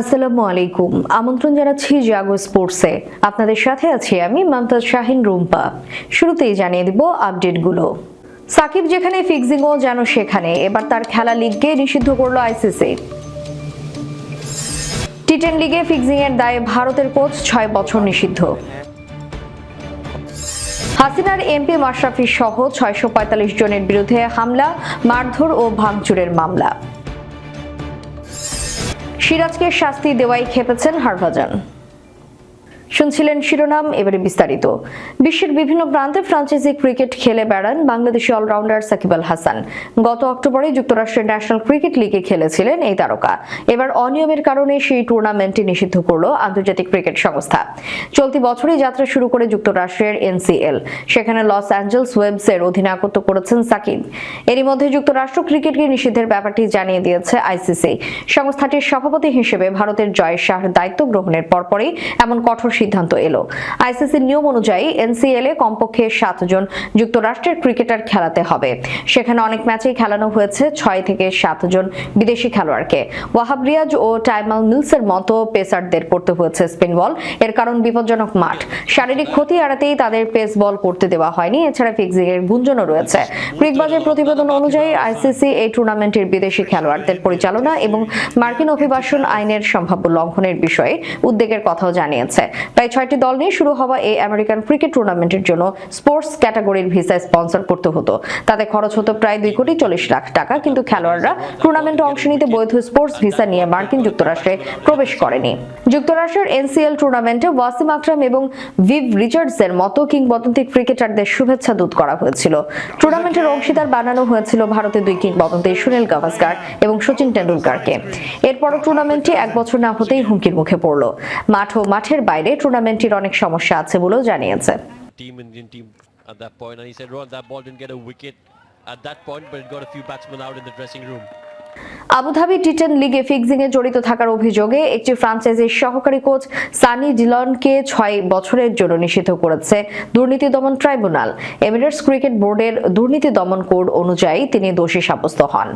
আসসালামু আলাইকুম। আমন্ত্রণ জানাচ্ছি জাগো স্পোর্টসে। আপনাদের সাথে আছি আমি মমতাজ শাহিন রুম্পা। শুরুতেই জানিয়ে দিব আপডেটগুলো। সাকিব যেখানে ফিক্সিংও যেন সেখানে, এবার তার খেলা লিগকে নিষিদ্ধ করল আইসিসি। টি টেন লিগে ফিক্সিং এর দায়ে ভারতের কোচ ছয় বছর নিষিদ্ধ। হাসিনার এমপি মাশরাফি সহ ছয়শো পঁয়তাল্লিশ জনের বিরুদ্ধে হামলা, মারধর ও ভাঙচুরের মামলা। সিরাজকে শাস্তি দেওয়াই খেপেছেন হরভজন। শুনছিলেন শিরোনাম, এবারে বিস্তারিত। বিশ্বের বিভিন্ন প্রান্তে ফ্রাঞ্চাইজি ক্রিকেট খেলে বেড়ান বাংলাদেশি অলরাউন্ডার সাকিব আল হাসান। গত অক্টোবরে যুক্তরাষ্ট্রের ন্যাশনাল ক্রিকেট লিগে খেলেছিলেন এই তারকা। এবার অনিয়মের কারণে সেই টুর্নামেন্টটি নিষিদ্ধ করল আন্তর্জাতিক ক্রিকেট সংস্থা। চলতি বছরই যাত্রা শুরু করে যুক্তরাষ্ট্রের এনসিএল। সেখানে লস অ্যাঞ্জেলস ওয়েবসের অধিনায়কত্ব করেছেন সাকিব। এরই মধ্যে যুক্তরাষ্ট্র ক্রিকেটকে নিষিদ্ধের ব্যাপারটি জানিয়ে দিয়েছে আইসিসি। সংস্থাটির সভাপতি হিসেবে ভারতের জয় শাহর দায়িত্ব গ্রহণের পরপরই এমন কঠোর সিদ্ধান্ত এলো। আইসিসির নিয়ম অনুযায়ী এনসিএল এ কমপক্ষে সাতজন যুক্তরাষ্ট্রের ক্রিকেটার খেলাতে হবে। সেখানে অনেক ম্যাচেই খেলানো হয়েছে, ছয় থেকে সাতজন বিদেশি খেলোয়াড়কে। ওয়াহাব রিয়াজ ও টাইমাল মিলসের মতো পেসারদের করতে হয়েছে স্পিন বল। এর কারণ বিপজ্জনক মাঠ। শারীরিক ক্ষতি এড়াতেই তাদের পেস বল করতে দেওয়া হয়নি। এছাড়া ফিক্সিং এর গুঞ্জনও রয়েছে। ক্রিকবাজের প্রতিবেদন অনুযায়ী আইসিসি এই টুর্নামেন্টের বিদেশি খেলোয়াড়দের পরিচালনা এবং মার্কিন অভিবাসন আইনের সম্ভাব্য লঙ্ঘনের বিষয়ে উদ্বেগের কথাও জানিয়েছে। প্রায় ছয়টি দল নিয়ে শুরু হওয়া এই আমেরিকান ক্রিকেট টুর্নামেন্টের জন্য স্পোর্টস ক্যাটাগরির ভিসা স্পন্সর করতে হতো। তাতে খরচ হতো প্রায় দুই কোটি চল্লিশ লাখ টাকা, কিন্তু খেলোয়াড়রা টুর্নামেন্টে অংশ নিতে বৈধ স্পোর্টস ভিসা নিয়ে মার্কিন যুক্তরাষ্ট্রে প্রবেশ করেনি। যুক্তরাষ্ট্রের এনসিএল টুর্নামেন্টে ওয়াসিম আকরাম এবং ভিভ রিচার্ডসের মতো কিংবদন্তি ক্রিকেটারদের শুভেচ্ছা দূত করা হয়েছিল। টুর্নামেন্টের অংশীদার বানানো হয়েছিল ভারতের দুই কিংবদন্তি সুনীল গাভাস্কার এবং সচিন টেন্ডুলকারকে এরপরও টুর্নামেন্টটি এক বছর না হতেই হুমকির মুখে পড়ল। মাঠ ও মাঠের বাইরে টুর্নামেন্টটির অনেক সমস্যা আছে বলেও জানিয়েছে। Team Indian team at that point and he said Ron that ball didn't get a wicket at that point but it got a few batsmen out in the dressing room. Abu Dhabi T ten লিগে fixing এ জড়িত থাকার অভিযোগে একটি ফ্রাঞ্চাইজির সহকারী coach Sunny ডিলনকে ছয় বছরের জন্য নিষিদ্ধ করেছে দুর্নীতি দমন ট্রাইব্যুনাল। এমিরেটস ক্রিকেট বোর্ডের দুর্নীতি দমন কোড অনুযায়ী তিনি দোষী সাব্যস্ত হন।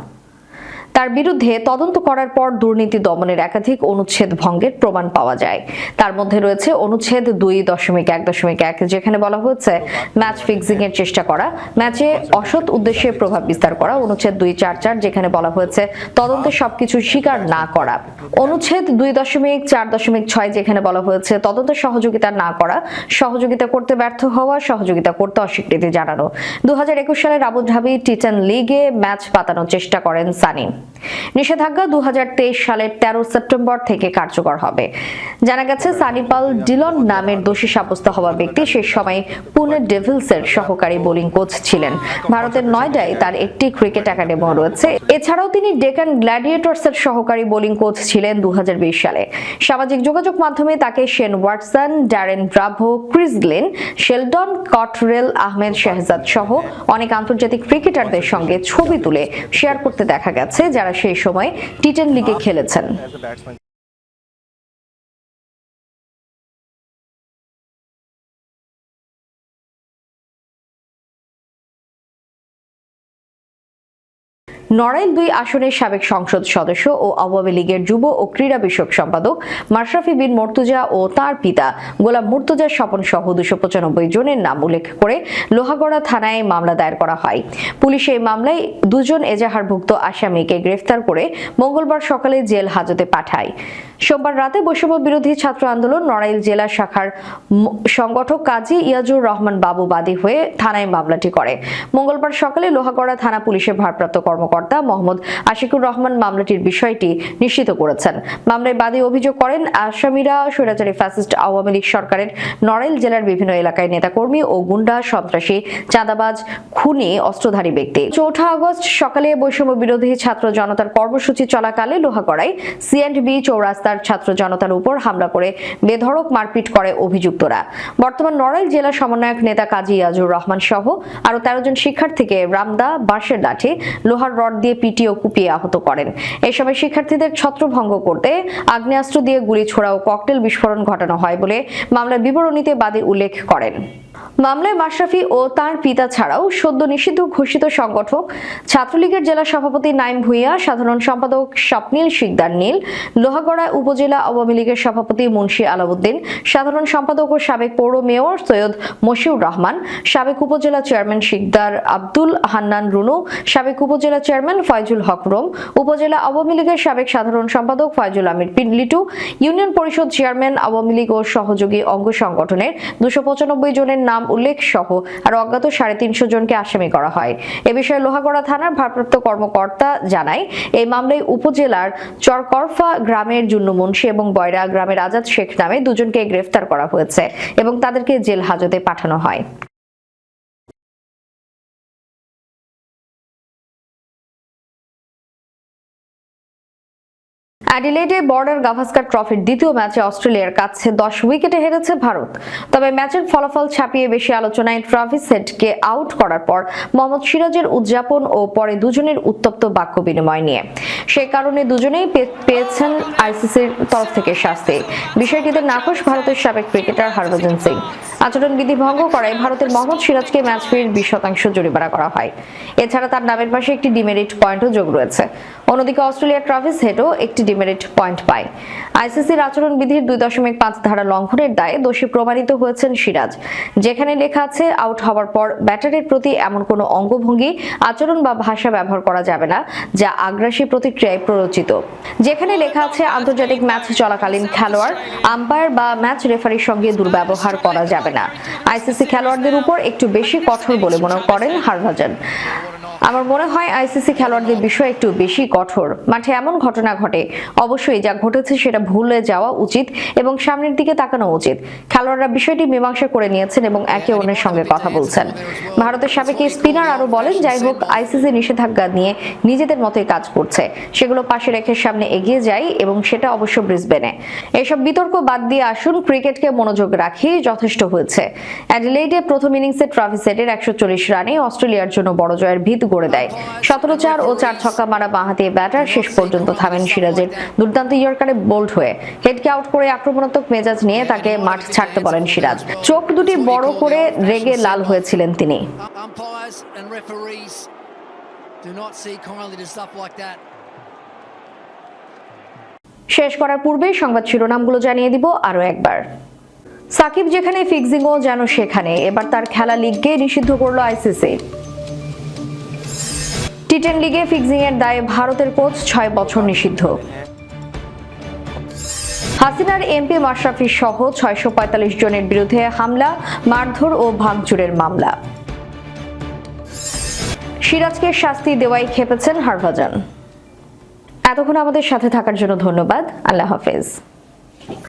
তার বিরুদ্ধে তদন্ত করার পর দুর্নীতি দমনের একাধিক অনুচ্ছেদ ভঙ্গের প্রমাণ পাওয়া যায়। তার মধ্যে রয়েছে অনুচ্ছেদ দুই দশমিক এক দশমিক এক, যেখানে বলা হয়েছে, ম্যাচ ফিক্সিং এর চেষ্টা করা, ম্যাচে অসৎ উদ্দেশ্যে প্রভাব বিস্তার করা, অনুচ্ছেদ দুই চার চার, যেখানে বলা হয়েছে, তদন্তে সবকিছু স্বীকার না করা। অনুচ্ছেদ দুই দশমিক চার দশমিক ছয়, যেখানে বলা হয়েছে, তদন্তে সহযোগিতা না করা, সহযোগিতা করতে ব্যর্থ হওয়া, সহযোগিতা করতে অস্বীকৃতি জানানো। দু হাজার একুশ সালের আবুধাবি টি টেন লিগে ম্যাচ পাতানোর চেষ্টা করেন সানি নিষেধাজ্ঞা দু হাজার তেইশ সালের তেরো সেপ্টেম্বর থেকে কার্যকর হবে। জানা গেছে, সানিপাল ডিলন নামের দোষী সাব্যস্ত হওয়া ব্যক্তি, সে সময় পুনে ডেভিলসের সহকারী বোলিং কোচ ছিলেন। ভারতের নয়ডায় তার একটি ক্রিকেট একাডেমি রয়েছে। এছাড়াও তিনি ডেকান গ্ল্যাডিয়েটর্সের সহকারী বোলিং কোচ ছিলেন দু হাজার বিশ সালে। সামাজিক যোগাযোগ মাধ্যমে তাকে Shane Watson, Darren Bravo, Chris Glenn, Sheldon Cottrell Ahmed Shehzad সহ অনেক আন্তর্জাতিক ক্রিকেটারদের সঙ্গে ছবি তুলে শেয়ার করতে দেখা গেছে যারা সেই সময় টি টেন লিগে খেলেছেন। নড়াইল দুই আসনের সাবেক সংসদ সদস্য ও আওয়ামী লীগের যুব ও ক্রীড়া বিষয়ক সম্পাদক মাশরাফি বিন মর্তুজা ও তার পিতা গোলাম মুর্তুজার স্বপন সহ দুশো পঁচানব্বই জনের নাম উল্লেখ করে লোহাগড়া থানায় মামলা দায়ের করা হয়। পুলিশ এই মামলায় দুজন এজাহারভুক্ত আসামিকে গ্রেফতার করে মঙ্গলবার সকালে জেল হাজতে পাঠায়। সোমবার রাতে বৈষম্য বিরোধী ছাত্র আন্দোলন নড়াইল জেলা শাখার সংগঠক কাজী ইয়াজুর রহমান বাবু বাদী হয়ে থানায় মামলাটি করে। মঙ্গলবার সকালে লোহাগড়া থানা পুলিশের ভারপ্রাপ্ত কর্মকর্তা মোহাম্মদ আশিকুর রহমান মামলাটির বিষয়টি নিশ্চিত করেছেন। মামলায় বাদী অভিযোগ করেন আসামিরা স্বৈরাচারী ফ্যাসিস্ট আওয়ামী লীগ সরকারের নড়াইল জেলার বিভিন্ন এলাকায় নেতাকর্মী ও গুন্ডা, সন্ত্রাসী, চাঁদাবাজ, খুনি, অস্ত্রধারী ব্যক্তি। চৌঠা আগস্ট সকালে বৈষম্য বিরোধী ছাত্র জনতার কর্মসূচি চলাকালে লোহাগড়ায় সিএন্ডবি চৌরাস্তার ছাত্র জনতার উপর হামলা করে বেধড়ক মারপিট করে অভিযুক্তরা। বর্তমান নড়াইল জেলা সমন্বয়ক নেতা কাজী ইয়াজুর রহমান সহ আরও তেরো জন শিক্ষার্থীকে রামদা বাঁশের লাঠি, লোহার রড দিয়ে পিটিয়ে কুপিয়ে আহত করেন। এই সময় শিক্ষার্থীদের ছত্রভঙ্গ করতে আগ্নেয়াস্ত্র দিয়ে গুলি ছোড়া ও ককটেল বিস্ফোরণ ঘটানো হয় বলে মামলার বিবরণীতে বাদী উল্লেখ করেন। মামলায় মাশরাফি ও তার পিতা ছাড়াও সদ্য নিষিদ্ধ ঘোষিত সংগঠক ছাত্রলীগের জেলা সভাপতি নাইম ভুইয়া, সাধারণ সম্পাদক স্বপ্নীল শিকদার নীল, লোহাগড়া উপজেলা আওয়ামী লীগের সভাপতি মুন্সি আলাউদ্দিন, সাধারণ সম্পাদক ও সাবেক পৌর মেয়র সৈয়দ মশিউর রহমান, সাবেক উপজেলা চেয়ারম্যান শিকদার আব্দুল হান্নান রুনু, সাবেক উপজেলা চেয়ারম্যান ফয়জুল হক রোম, উপজেলা আওয়ামী লীগের সাবেক সাধারণ সম্পাদক ফয়জুল আমির পিন্লিটু ইউনিয়ন পরিষদ চেয়ারম্যান আওয়ামী লীগ ও সহযোগী অঙ্গ সংগঠনের দুশো জনের নাম উল্লেখ সহ আর অজ্ঞাত সাড়ে তিনশো জনকে আসামি করা হয়। এ বিষয়ে লোহাগড়া থানার ভারপ্রাপ্ত কর্মকর্তা জানায়, এই মামলায় উপজেলার চরকরফা গ্রামের জুন্নু মুন্সি এবং বয়রা গ্রামের আজাদ শেখ নামে দুজনকে গ্রেফতার করা হয়েছে এবং তাদেরকে জেল হাজতে পাঠানো হয়। অ্যাডিলেডে বর্ডার গাভাস্কার ট্রফির দ্বিতীয় ম্যাচে অস্ট্রেলিয়ার কাছে দশ উইকেটে হেরেছে ভারত। তবে ম্যাচের ফলাফল ছাপিয়ে বেশি আলোচনায় ট্রাভিস হেডকে আউট করার পর মোহাম্মদ সিরাজের উদযাপন ও পরে দুজনের উত্তপ্ত বাক্য বিনিময় নিয়ে। সে কারণে দুজনেই পেয়েছেন আইসিসির তরফ থেকে শাস্তি। বিষয়টিতে নাকশ ভারতের সাবেক ক্রিকেটার হরভজন সিং। আচরণবিধি ভঙ্গ করায় ভারতের মোহাম্মদ সিরাজকে ম্যাচ ফির বিশ শতাংশ জরিমানা করা হয়। এছাড়া তার নামের পাশে একটি ডিমেরিট পয়েন্টও যোগ রয়েছে। অন্যদিকে অস্ট্রেলিয়ার ট্রাভিস হেডও একটি ডিমেরিট পয়েন্ট পায়। আইসিসির আচরণবিধির দুই দশমিক পাঁচ ধারা লঙ্ঘনের দায়ে দোষী প্রমাণিত হয়েছেন সিরাজ। যেখানে লেখা আছে, আউট হওয়ার পর ব্যাটারের প্রতি এমন কোনো অঙ্গভঙ্গি, আচরণ বা ভাষা ব্যবহার করা যাবে না, যা আগ্রাসী প্রতিক্রিয়ায় প্ররোচিত। যেখানে লেখা আছে, আন্তর্জাতিক ম্যাচ চলাকালীন খেলোয়াড়, আম্পায়ার বা ম্যাচ রেফারির সঙ্গে দুর্ব্যবহার করা যাবে না। আইসিসি খেলোয়াড়দের উপর একটু বেশি কঠোর বলে মনে করেন হারভাজন। আমার মনে হয় আইসিসি খেলোয়াড়দের বিষয়ে একটু বেশি কঠোর। মাঠে এমন ঘটনা ঘটে, অবশ্যই যা ঘটেছে সেটা ভুলে যাওয়া উচিত এবং সামনের দিকে তাকানো উচিত। খেলোয়াড়রা বিষয়টি মীমাংসা করে নিয়েছেন এবং একে অন্যের সঙ্গে কথা বলছেন। ভারতের সাবেক স্পিনার আরও বলেন, যাই হোক, আইসিসি নিষেধাজ্ঞা নিয়ে নিজেদের মতোই কাজ করছে। সেগুলো পাশে রেখে সামনে এগিয়ে যাই এবং সেটা অবশ্য ব্রিসবেনে। এসব বিতর্ক বাদ দিয়ে আসুন, ক্রিকেটকে মনোযোগ রাখি যথেষ্ট হয়েছে। অ্যাডিলেইডে প্রথম ইনিংসে ট্রাভিস হেডের একশো রানে অস্ট্রেলিয়ার জন্য বড় জয়ের ভিত গড়ে দেয়। সতেরো চার ও চার ছক্কা মারা বাঁহাতি ব্যাটার শেষ পর্যন্ত থামেন সিরাজের। দুর্দান্ত ইয়র্কারে বোল্ড হয়ে হেডকে আউট করে আক্রমণাত্মক মেজাজ নিয়ে তাকে মাঠ ছাড়তে বলেন সিরাজ। চোখ দুটি বড় করে রেগে লাল হয়েছিলেন তিনি. শেষ করার পূর্বে সংবাদ শিরোনামগুলো জানিয়ে দিব আরও একবার। সাকিব যেখানে ফিক্সিংও যেন সেখানে। এবার তার খেলা লিগকে নিষিদ্ধ করল আইসিসি। টি টেন লিগে ফিক্সিং এর দায়ে ভারতের কোচ ছয় বছর নিষিদ্ধ। হাসিনার এমপি মাশরাফি সহ ছয়শো পঁয়তাল্লিশ জনের বিরুদ্ধে হামলা, মারধর ও ভাঙচুরের মামলা। সিরাজকে শাস্তি দেওয়াই খেপেছেন হরভজন। এতক্ষণ আমাদের সাথে থাকার জন্য ধন্যবাদ। আল্লাহ হাফেজ।